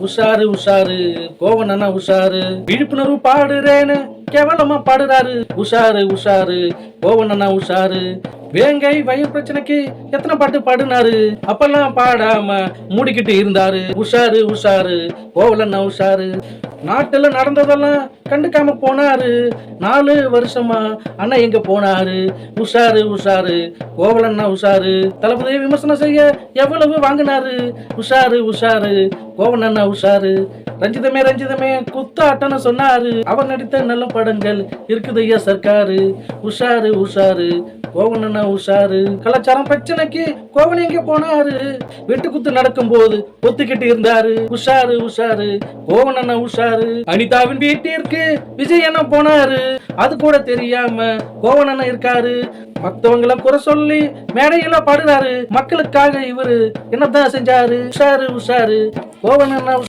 உஷாரு உஷாரு. கோவன் அண்ணா உஷாரு. விழிப்புணர்வு பாடுறேன்னு கேவலமா பாடுறாரு. உஷாரு உஷாரு. கோவன் அண்ணா உஷாரு. வேங்கை வயிறு பிரச்சனைக்கு எத்தனை பாட்டு பாடினாரு? அப்பெல்லாம் பாடாம மூடிக்கிட்டு இருந்தாரு. உஷாரு உஷாரு. கோவலண்ணா உஷாரு. நாட்டில் நடந்ததெல்லாம் கண்டுக்காம போனாரு. நாலு வருஷமா அண்ணா எங்க போனாரு? உஷாரு உஷாரு. கோவலண்ணா உஷாரு. தளபதியை விமர்சனம் செய்ய எவ்வளவு வாங்கினாரு? உஷாரு உஷாரு. கோவலண்ணா உஷாரு. ரஞ்சிதமே ரஞ்சிதமே குத்தாட்டன்னு சொன்னாரு. அவர் நடித்த நல்ல படங்கள் இருக்குது ஐயா சர்க்காரு. உஷாரு உஷாரு. கோவன் அண்ணா உஷாரு. கலாச்சாரம் பிரச்சனைக்கு கோவன் எங்க போனாரு? வெட்டு குத்து நடக்கும் போது ஒத்துக்கிட்டு இருந்தாரு. உஷாரு உஷாரு. கோவன் அண்ணா உஷாரு. அனிதாவின் வீட்டிற்கு விஜய் அண்ணா போனாரு. அது கூட தெரியாம கோவன் அண்ணா இருக்காரு. மத்தவங்கள குறை சொல்லி மேடையில பாடுறாரு. மக்களுக்காக இவரு என்னதான் செஞ்சாரு? உஷாரு உஷாரு. கோவன் அண்ணா